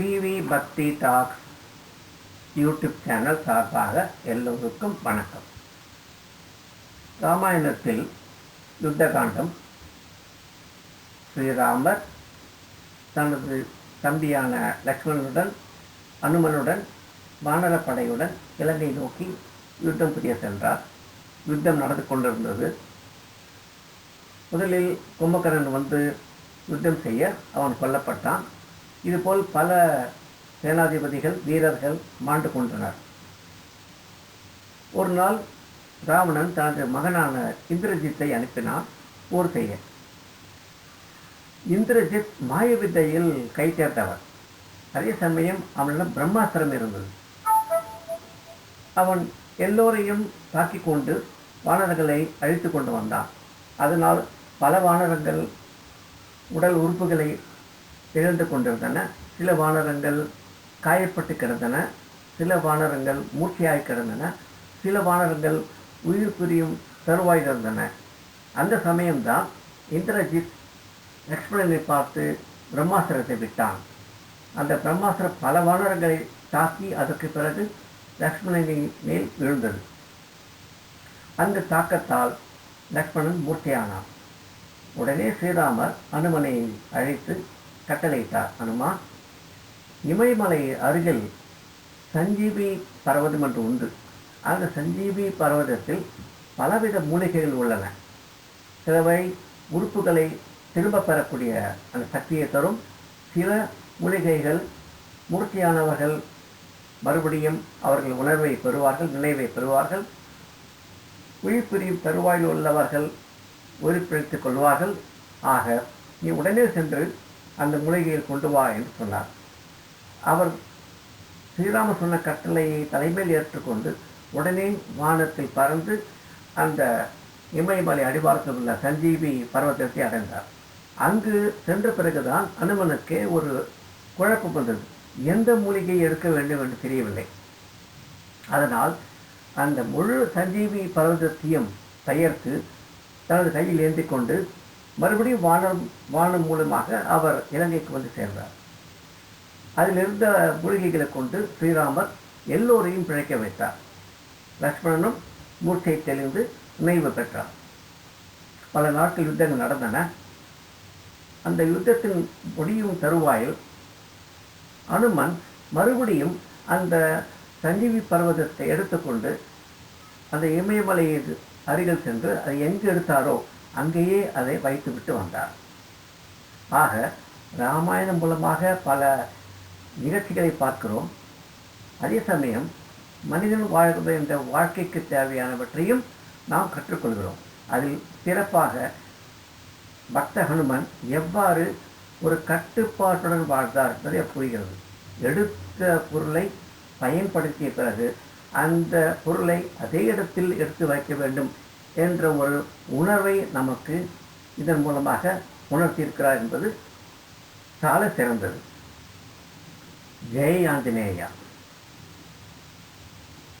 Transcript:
TV பக்தி tax YouTube channel சார்பாக எல்லோருக்கும் வணக்கம். ராமாயணத்தில் யுத்தகாண்டம் ஸ்ரீராமர் தனது தம்பியான லக்ஷ்மணனுடன் அனுமனுடன் வானரப்படையுடன் இலங்கை நோக்கி யுத்தம் புரிய சென்றார். யுத்தம் நடந்து கொண்டிருந்தது. முதலில் கும்பகரன் வந்து யுத்தம் செய்ய அவன் கொல்லப்பட்டான். இதுபோல் பல சேனாதிபதிகள் வீரர்கள் மாண்டு கொண்டனர். ஒரு நாள் ராவணன் தனது மகனான இந்திரஜித்தை அனுப்பினான் போர் செய்ய. இந்திரஜித் மாயவித்தையில் கை தேர்ந்தவர் அதே சமயம் அவனிடம் பிரம்மாஸ்திரம் இருந்தது. அவன் எல்லோரையும் தாக்கி கொண்டு வானரங்களை அழித்து கொண்டு வந்தான். அதனால் பல வானரங்கள் உடல் உறுப்புகளை இழந்து கொண்டிருந்தன. சில வானரங்கள் காயப்பட்டு கிடந்தன. சில வானரங்கள் மூர்ச்சியாய் கிடந்தன. சில வானரங்கள் உயிர் பிரியும் தருவாய் இருந்தன. அந்த சமயம்தான் இந்திரஜித் லக்ஷ்மணனை பார்த்து பிரம்மாஸ்திரத்தை விட்டான். அந்த பிரம்மாஸ்திரம் பல வானரங்களை தாக்கி அதற்கு பிறகு லக்ஷ்மணனின் மேல் விழுந்தது. அந்த தாக்கத்தால் லக்ஷ்மணன் மூர்த்தியானான் உடனே ஸ்ரீராமர் அனுமனை அழைத்து கட்டளையிட்டார். அனுமா இமயமலை அருகில் சஞ்சீவி பர்வதம் என்று உண்டு. அந்த சஞ்சீவி பர்வதத்தில் பலவித மூலிகைகள் உள்ளன. சிலவை உறுப்புகளை திரும்ப பெறக்கூடிய அந்த சக்தியை தரும் சில மூலிகைகள் மூர்த்தியானவர்கள் மறுபடியும் அவர்கள் உணர்வை பெறுவார்கள் நினைவை பெறுவார்கள். உயிர்பிரியும் தருவாயில் உள்ளவர்கள் உயிர்ப்பிழைத்துக் கொள்வார்கள். ஆக நீ உடனே சென்று அந்த மூலிகையை கொண்டு வா என்று சொன்னார். அவர் ஸ்ரீராம சொன்ன கட்டளையை தலைமையில் ஏற்றுக்கொண்டு உடனே வானத்தில் பறந்து அந்த இமயமலை அடிவாரத்தில் உள்ள சஞ்சீவி பர்வதத்தை அடைந்தார். அங்கு சென்ற பிறகுதான் அனுமனுக்கு ஒரு குழப்பம் வந்தது. எந்த மூலிகை எடுக்க வேண்டும் என்று தெரியவில்லை. அதனால் அந்த முழு சஞ்சீவி பர்வதத்தையும் பெயர்த்து தனது கையில் ஏந்தி கொண்டு மறுபடியும் வானம் வானம் மூலமாக அவர் இலங்கைக்கு வந்து சேர்ந்தார். அதில் இருந்த மூலிகைகளை கொண்டு ஸ்ரீராமர் எல்லோரையும் பிழைக்க வைத்தார். லக்ஷ்மணனும் மூர்ச்சை தெளிந்து நினைவு பெற்றார். பல நாட்கள் யுத்தங்கள் நடந்தன. அந்த யுத்தத்தின் முடியும் தருவாயில் அனுமன் மறுபடியும் அந்த சஞ்சீவி பர்வதத்தை எடுத்துக்கொண்டு அந்த இமயமலையை அருகில் சென்று அதை எங்கு எடுத்தாரோ அங்கேயே அதை வைத்துவிட்டு வந்தார். ஆக ராமாயணம் மூலமாக பல நிகழ்ச்சிகளை பார்க்கிறோம். அதே சமயம் மனிதன் வாழ்வது என்ற வாழ்க்கைக்கு தேவையானவற்றையும் நாம் கற்றுக்கொள்கிறோம். அதில் சிறப்பாக பக்த ஹனுமன் எவ்வாறு ஒரு கட்டுப்பாட்டுடன் வாழ்ந்தார் என்பதை புரிகிறது எடுத்த பொருளை பயன்படுத்திய பிறகு அந்த பொருளை அதே இடத்தில் எடுத்து வைக்க வேண்டும் என்ற ஒரு உணர்வை நமக்கு இதன் மூலமாக உணர்த்தியிருக்கிறார் என்பது சால சிறந்தது. ஜெய் ஆஞ்சநேயா.